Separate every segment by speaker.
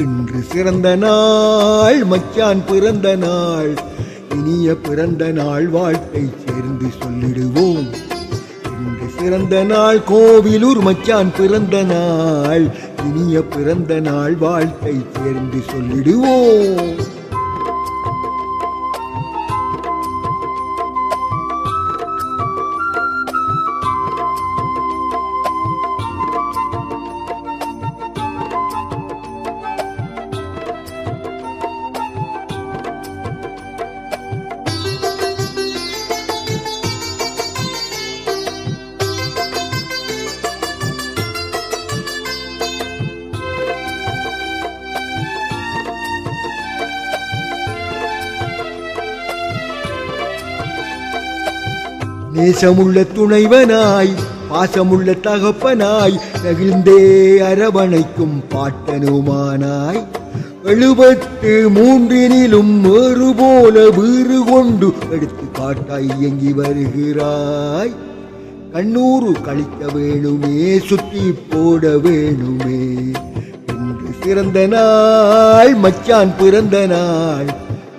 Speaker 1: இன்று சிறந்த நாள் மச்சான் பிறந்த நாள். இனிய பிறந்த நாள் வாழ்த்தை சேர்ந்து சொல்லிடுவோம். இன்று சிறந்த நாள் கோவிலூர் மச்சான் பிறந்த நாள். இனிய பிறந்த நாள் வாழ்த்தை சேர்ந்து சொல்லிடுவோம். நேசமுள்ள துணைவனாய் பாசமுள்ள தகப்பனாய் நகிழ்ந்தே அரவணைக்கும் பாட்டனுமானாய். எழுபத்து மூன்றினிலும் மேறு போல வீறு கொண்டு எடுத்து காட்டாய் இயங்கி வருகிறாய். கண்ணூறு கழிக்க வேணுமே சுத்தி போட வேணுமே. இன்று சிறந்த நாள் மச்சான் பிறந்த நாள்.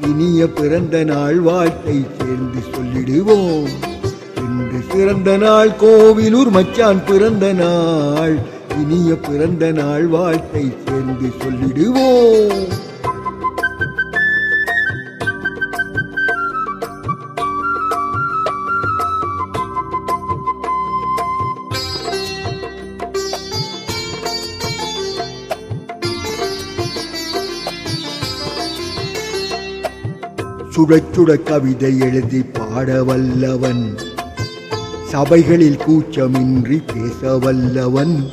Speaker 1: இனிய பிறந்த நாள் வாழ்த்தை சேர்ந்து சொல்லிடுவோம். பிறந்த நாள் கோவிலூர் மச்சான் பிறந்த நாள். இனிய பிறந்த நாள் வாழ்த்தை சேர்ந்து சொல்லிடுவோம். சுடச் சுட கவிதை எழுதி பாட வல்லவன். சபைகளில் கூச்சமின்றி பேச வல்லவன்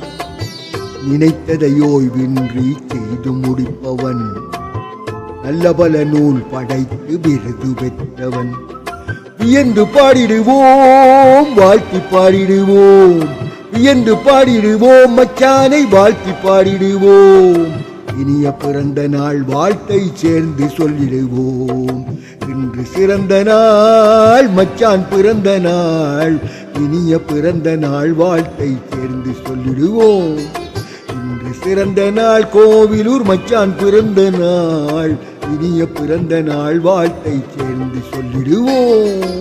Speaker 1: நினைத்ததை ஓய்வின்றி செய்து முடிப்பவன். நல்ல பல நூல் படைத்து விருது பெற்றவன். வியந்து பாடிடுவோம் வாழ்த்தி பாடிடுவோம். வியந்து பாடிடுவோம் மச்சானை வாழ்த்தி பாடிடுவோம். இனிய பிறந்த நாள் வாழ்த்தை சேர்ந்து சொல்லிடுவோம். இன்று சிறந்த நாள் மச்சான் பிறந்த நாள். இனிய பிறந்த நாள் வாழ்த்தை சேர்ந்து சொல்லிடுவோம். இன்று சிறந்த நாள் கோவிலூர் மச்சான் பிறந்த நாள். இனிய பிறந்த நாள் வாழ்த்தை சேர்ந்து சொல்லிடுவோம்.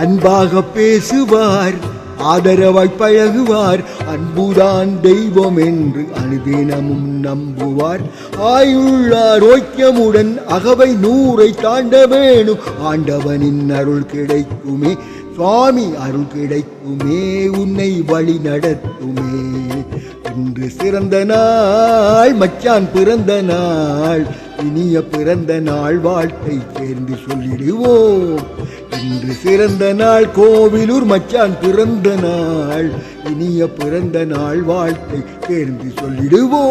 Speaker 1: அன்பாக பேசுவார் ஆதரவாய் பழகுவார் அன்புதான் தெய்வம் என்று அனுதினமும் நம்புவார். ஆயுள்ளார் ஓக்கியமுடன் அகவை நூறை தாண்ட வேணும் ஆண்டவனின் அருள் கிடைக்குமே. சுவாமி அருள் கிடைக்குமே உன்னை வழி நடத்துமே. இன்று சிறந்த நாள் மச்சான் பிறந்த நாள் இனிய பிறந்த நாள் வாழ்த்தை சேர்ந்து சொல்லிடுவோம். இன்று சிறந்த நாள் கோவிலூர் மச்சான் பிறந்த நாள் இனிய பிறந்த நாள் வாழ்த்தை சேர்ந்து சொல்லிடுவோம்.